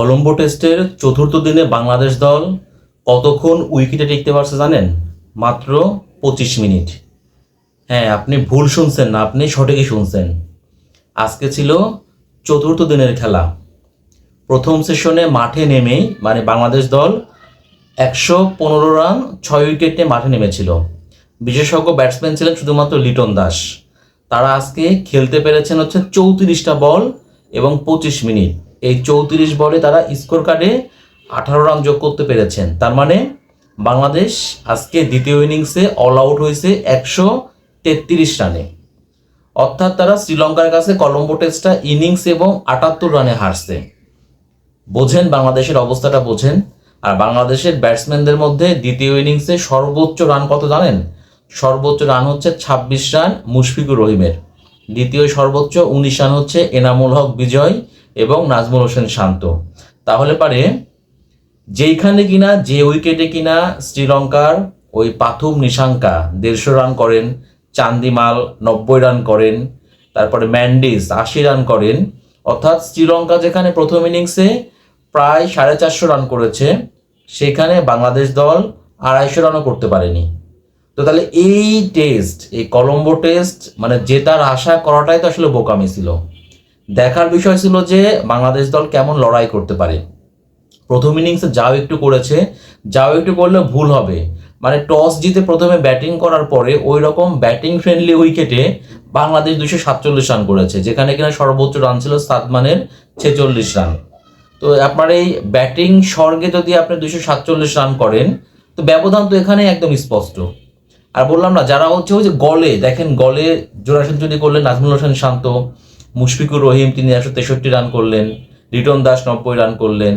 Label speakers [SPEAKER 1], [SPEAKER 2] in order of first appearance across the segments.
[SPEAKER 1] কলম্বো টেস্টের চতুর্থ দিনে বাংলাদেশ দল কতক্ষণ উইকেটে টিকতে পারছে জানেন? মাত্র পঁচিশ মিনিট। হ্যাঁ আপনি ভুল শুনছেন না, আপনি সঠিকই শুনছেন। আজকে ছিল চতুর্থ দিনের খেলা। প্রথম সেশনে মাঠে নেমেই মানে বাংলাদেশ দল একশো পনেরো রান, ছয় উইকেটে মাঠে নেমেছিল। বিশেষজ্ঞ ব্যাটসম্যান ছিলেন শুধুমাত্র লিটন দাস। তারা আজকে খেলতে পেরেছেন হচ্ছে চৌত্রিশটা বল এবং পঁচিশ মিনিট। এই চৌত্রিশ বলে তারা স্কোর কার্ডে আঠারো রান যোগ করতে পেরেছেন। তার মানে বাংলাদেশ আজকে দ্বিতীয় ইনিংসে অল আউট হয়েছে একশো তেত্রিশ রানে। অর্থাৎ তারা শ্রীলঙ্কার কাছে কলম্বো টেস্টটা ইনিংস এবং আটাত্তর রানে হারছে। বোঝেন বাংলাদেশের অবস্থাটা বোঝেন। আর বাংলাদেশের ব্যাটসম্যানদের মধ্যে দ্বিতীয় ইনিংসে সর্বোচ্চ রান কত জানেন? সর্বোচ্চ রান হচ্ছে ছাব্বিশ রান মুশফিকুর রহিমের। দ্বিতীয় সর্বোচ্চ উনিশ রান হচ্ছে এনামুল হক বিজয়। এবং নাজমুল হোসেন শান্ত। তাহলে পারে, যেইখানে কিনা, যে উইকেটে কিনা শ্রীলঙ্কার ওই পাথুম নিশাঙ্কা দেড়শো রান করেন, চান্দিমাল নব্বই রান করেন, তারপরে ম্যান্ডিস আশি রান করেন, অর্থাৎ শ্রীলঙ্কা যেখানে প্রথম ইনিংসে প্রায় সাড়ে চারশো রান করেছে, সেখানে বাংলাদেশ দল আড়াইশো রানও করতে পারেনি। তো তাহলে এই টেস্ট, এই কলম্বো টেস্ট মানে জেতার আশা করাটাই তো আসলে বোকামি ছিল। দেখার বিষয় ছিল যে বাংলাদেশ দল কেমন লড়াই করতে পারে। প্রথম ইনিংসে যাও একটু করেছে, যাও একটু করলে ভুল হবে। মানে টস জিতে প্রথমে ব্যাটিং করার পরে ওই রকম ব্যাটিং ফ্রেন্ডলি উইকেটে বাংলাদেশ দুশো সাতচল্লিশ রান করেছে, যেখানে কিনা সর্বোচ্চ রান ছিল সাদমানের ছেচল্লিশ রান। তো আপনার এই ব্যাটিং স্বর্গে যদি আপনি দুশো সাতচল্লিশ রান করেন, তো ব্যবধান তো এখানে একদম স্পষ্ট। আর বললাম না, যারা হচ্ছে ওই যে গলে, দেখেন গলে জোড়া সেঞ্চুরি করলেন নাজমুল হোসেন শান্ত মুশফিকুর রহিম তিনি একশো তেষট্টি রান করলেন রিটন দাস নব্বই রান করলেন।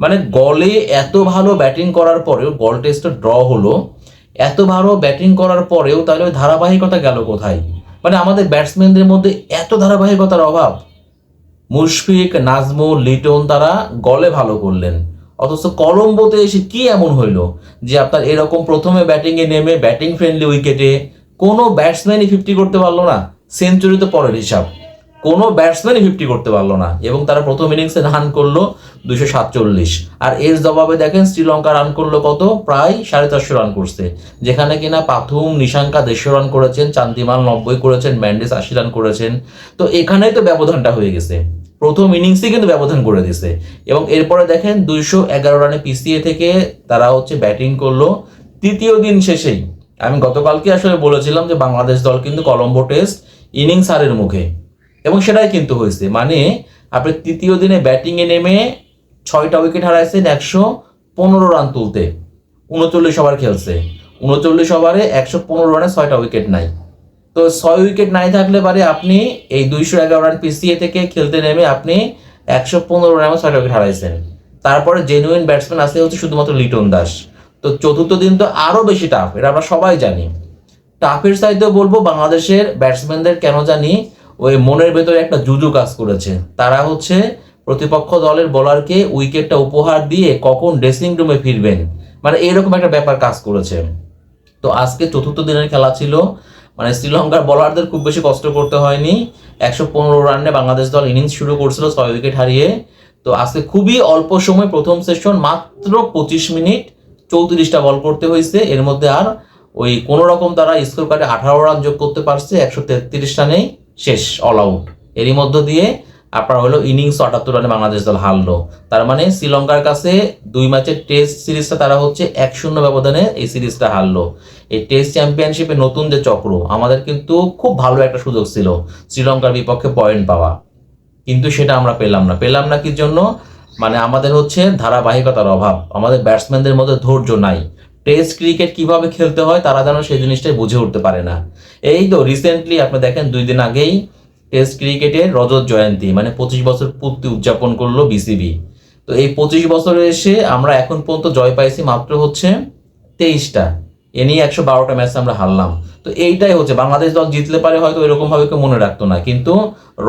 [SPEAKER 1] মানে গলে এত ভালো ব্যাটিং করার পরেও গল টেস্টটা ড্র হলো, এত ভালো ব্যাটিং করার পরেও তাহলে ওই ধারাবাহিকতা গেল কোথায়? মানে আমাদের ব্যাটসম্যানদের মধ্যে এত ধারাবাহিকতার অভাব। মুশফিক, নাজমুল, লিটন তারা গলে ভালো করলেন। অথচ কলম্বোতে এসে কি এমন হইল যে আপনার এরকম প্রথমে ব্যাটিংয়ে নেমে ব্যাটিং ফ্রেন্ডলি উইকেটে কোনো ব্যাটসম্যানই ফিফটি করতে পারল না। সেঞ্চুরি তো পরের হিসাব। কোনো ব্যাটসম্যানই ফিফটি করতে পারল না এবং তারা প্রথম ইনিংসে রান করল দুশো সাতচল্লিশ। আর এর জবাবে দেখেন শ্রীলঙ্কা রান করল কত? প্রায় সাড়ে চারশো রান করছে। যেখানে কিনা পাথুম, নিশাঙ্কা দেড়শো রান করেছেন, চান্দিমাল নব্বই করেছেন, ম্যান্ডিস আশি রান করেছেন। তো এখানেই তো ব্যবধানটা হয়ে গেছে। প্রথম ইনিংসে কিন্তু ব্যবধান করে দিছে এবং এরপরে দেখেন দুইশো এগারো রানে পিছিয়ে থেকে তারা হচ্ছে ব্যাটিং করল। তৃতীয় দিন শেষেই, আমি গতকালকে আসলে বলেছিলাম যে বাংলাদেশ দল কিন্তু কলম্বো টেস্ট ইনিংস হারের মুখে। এবং সেটাই কিন্তু হয়েছে। মানে আপনি তৃতীয় দিনে ব্যাটিংয়ে নেমে ছয়টা উইকেট হারাইছেন, একশো পনেরো রান তুলতে। উনচল্লিশ ওভার খেলছে। উনচল্লিশ ওভারে একশো পনেরো রানে ছয়টা উইকেট নাই। তো ছয় উইকেট নাই থাকলে পারে আপনি এই দুইশো এগারো রান পিসিএ থেকে খেলতে নেমে আপনি একশো পনেরো রানে ছয়টা উইকেট হারাইছেন। তারপরে জেনুইন ব্যাটসম্যান আসতে হচ্ছে শুধুমাত্র লিটন দাস। তো চতুর্থ দিন তো আরও বেশি টাফ এটা আমরা সবাই জানি। টাফের সাইডেও বলব, বাংলাদেশের ব্যাটসম্যানদের কেন জানি ওই মনের ভেতরে একটা জুজু কাজ করেছে। তারা হচ্ছে প্রতিপক্ষ দলের বলারকে উইকেটটা উপহার দিয়ে কখন ড্রেসিং রুমে ফিরবেন। মানে এরকম একটা ব্যাপার কাজ করেছে। তো আজকে চতুর্থ দিনের খেলা ছিল। মানে শ্রীলঙ্কার বলারদের খুব বেশি কষ্ট করতে হয়নি। একশো পনেরো রানে বাংলাদেশ দল ইনিংস শুরু করছিল, ছয় উইকেট হারিয়ে। তো আজকে খুবই অল্প সময় প্রথম সেশন মাত্র পঁচিশ মিনিট চৌত্রিশটা বল করতে হয়েছে। এর মধ্যে আর ওই কোনো রকম তারা স্কোর কার্ডে আঠারো রান যোগ করতে পারছে, একশো তেত্রিশ রানেই। শেষ অল আউট এরই মধ্য দিয়ে আপনার হলো ইনিংস আটাত্তর রানে বাংলাদেশ দল হারলো। তার মানে শ্রীলঙ্কার কাছে দুই ম্যাচের টেস্ট সিরিজটা তারা হচ্ছে এক শূন্য ব্যবধানে এই সিরিজটা হারলো। এই টেস্ট চ্যাম্পিয়নশিপে নতুন যে চক্র, আমাদের কিন্তু খুব ভালো একটা সুযোগ ছিল শ্রীলঙ্কার বিপক্ষে পয়েন্ট পাওয়া। কিন্তু সেটা আমরা পেলাম না। পেলাম না কি জন্য? মানে আমাদের হচ্ছে ধারাবাহিকতার অভাব। আমাদের ব্যাটসম্যানদের মধ্যে ধৈর্য নাই। টেস্ট ক্রিকেট কীভাবে খেলতে হয়, তারা যেন সেই জিনিসটাই বুঝে উঠতে পারে না। এই তো রিসেন্টলি আপনি দেখেন দুই দিন আগেই টেস্ট ক্রিকেটের রজত জয়ন্তী মানে পঁচিশ বছর পূর্তি উদযাপন করল বিসিবি তো এই পঁচিশ বছরে এসে আমরা এখন পর্যন্ত জয় পাইছি মাত্র হচ্ছে তেইশটা। এ নিয়ে একশো বারোটা ম্যাচ আমরা হারলাম। তো এইটাই হচ্ছে, বাংলাদেশ দল জিতলে পারে হয়তো এরকম ভাবে কেউ মনে রাখতো না, কিন্তু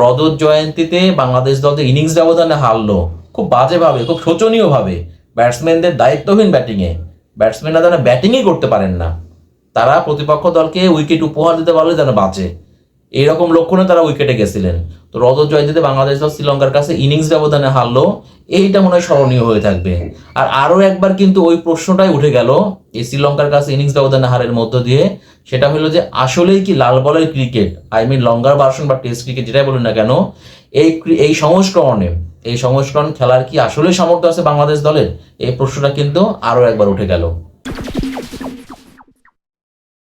[SPEAKER 1] রজত জয়ন্তীতে বাংলাদেশ দল যে ইনিংস ব্যবধানে হারলো, খুব বাজেভাবে, খুব শোচনীয়ভাবে ব্যাটসম্যানদের দায়িত্বহীন ব্যাটিংয়ে ব্যাটসম্যানরা যেন ব্যাটিংই করতে পারেন না। তারা প্রতিপক্ষ দলকে উইকেট উপহার দিতে পারলে যেন বাঁচে। এইরকম লক্ষণে তারা উইকেটে গেছিলেন। তো রজত জয়ন্তীতে বাংলাদেশ দল শ্রীলঙ্কার কাছে ইনিংস ব্যবধানে হারলো, এইটা মনে হয় স্মরণীয় হয়ে থাকবে। আর আরও একবার কিন্তু ওই প্রশ্নটাই উঠে গেল, এই শ্রীলঙ্কার কাছে ইনিংস ব্যবধানে হারের মধ্য দিয়ে, সেটা হলো যে আসলেই কি লাল বলের cricket I mean longer version বা টেস্ট ক্রিকেট যেটাই বলুন না কেন, এই এই সংস্করণে, এই সংস্করণ খেলার কি আসলে সামর্থ্য আছে বাংলাদেশ দলের? এই প্রশ্নটা কিন্তু আরও একবার উঠে গেল।